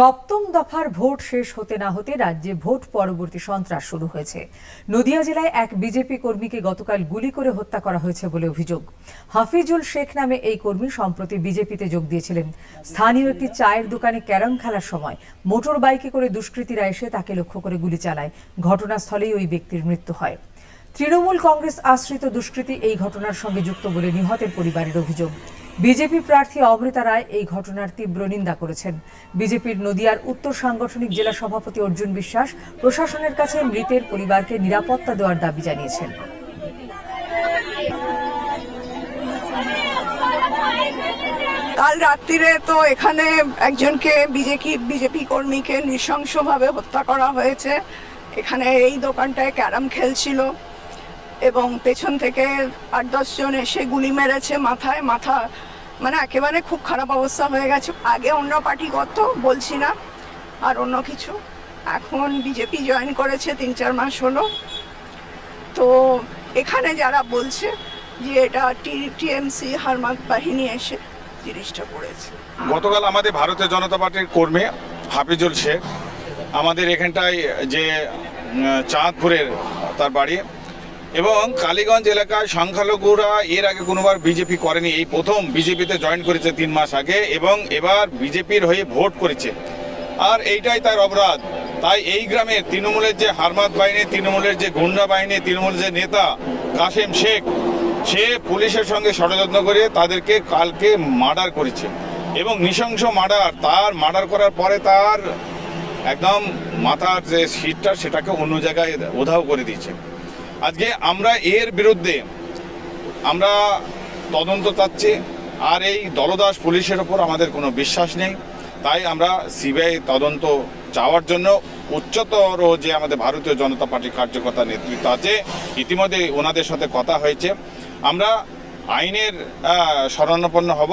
সপ্তম দফার ভোট শেষ হতে না হতে রাজ্যে ভোট পরবর্তী সন্ত্রাস শুরু হয়েছে। নদিয়া জেলায় এক বিজেপি কর্মীকে গতকাল গুলি করে হত্যা করা হয়েছে বলে অভিযোগ। হাফিজুল শেখ নামে এই কর্মী সম্প্রতি বিজেপিতে যোগ দিয়েছিলেন। স্থানীয় একটি চায়ের দোকানে ক্যারম খেলার সময় মোটর বাইকে করে দুষ্কৃতীরা এসে তাকে লক্ষ্য করে গুলি চালায়। ঘটনাস্থলেই ওই ব্যক্তির মৃত্যু হয়। তৃণমূল কংগ্রেস আশ্রিত দুষ্কৃতী এই ঘটনার সঙ্গে যুক্ত বলে নিহতের পরিবারের অভিযোগ। বিজেপি প্রার্থী অমৃতা রায় এই ঘটনার তীব্র নিন্দা করেছেন। বিজেপির নদিয়ার উত্তর সাংগঠনিক জেলা সভাপতি অর্জুন বিশ্বাস প্রশাসনের কাছে মৃতের পরিবারকে নিরাপত্তা দেওয়ার দাবি জানিয়েছেন। কাল রাত্রিরে তো এখানে একজনকে বিজেপি বিজেপি কর্মীকে নৃশংসভাবে হত্যা করা হয়েছে। এখানে এই দোকানটায় ক্যারাম খেলছিল এবং পেছন থেকে আট দশজন এসে গুলি মেরেছে মাথায়। মাথা মানে একেবারে খুব খারাপ অবস্থা হয়ে গেছে। আগে অন্য পার্টি করতো, বলছি না, আর অন্য কিছু। এখন বিজেপি জয়েন করেছে, তিন চার মাস হলো। তো এখানে যারা বলছে যে এটা টিএমসি হারমাত বাহিনী এসে জিনিসটা করেছে। গতকাল আমাদের ভারতীয় জনতা পার্টির কর্মী হাফিজুল শেখ, আমাদের এখানটায় যে চাঁদপুরের তার বাড়ি এবং কালীগঞ্জ এলাকায় সংখ্যালঘুরা এর আগে কোনোবার বিজেপি করেনি। এই প্রথম বিজেপিতে জয়েন করেছে তিন মাস আগে এবং এবার বিজেপির হয়ে ভোট করেছে। আর এইটাই তার অপরাধ। তাই এই গ্রামের তৃণমূলের যে হারমাত বাহিনী, তৃণমূলের যে গুন্ডা বাহিনী, তৃণমূলের যে নেতা কাশেম শেখ, সে পুলিশের সঙ্গে ষড়যন্ত্র করে তাদেরকে কালকে মার্ডার করেছে। এবং নৃশংস মার্ডার, তার মার্ডার করার পরে তার একদম মাথার যে সিটটা সেটাকে অন্য জায়গায় উধাও করে দিয়েছে। আজকে আমরা এর বিরুদ্ধে আমরা তদন্ত চাচ্ছি, আর এই দলদাস পুলিশের ওপর আমাদের কোনো বিশ্বাস নেই। তাই আমরা সিবিআই তদন্ত চাওয়ার জন্য উচ্চতর যে আমাদের ভারতীয় জনতা পার্টির কার্যকর্তা নেতৃত্ব আছে, ইতিমধ্যে ওনাদের সাথে কথা হয়েছে। আমরা আইনের শরণাপন্ন হব।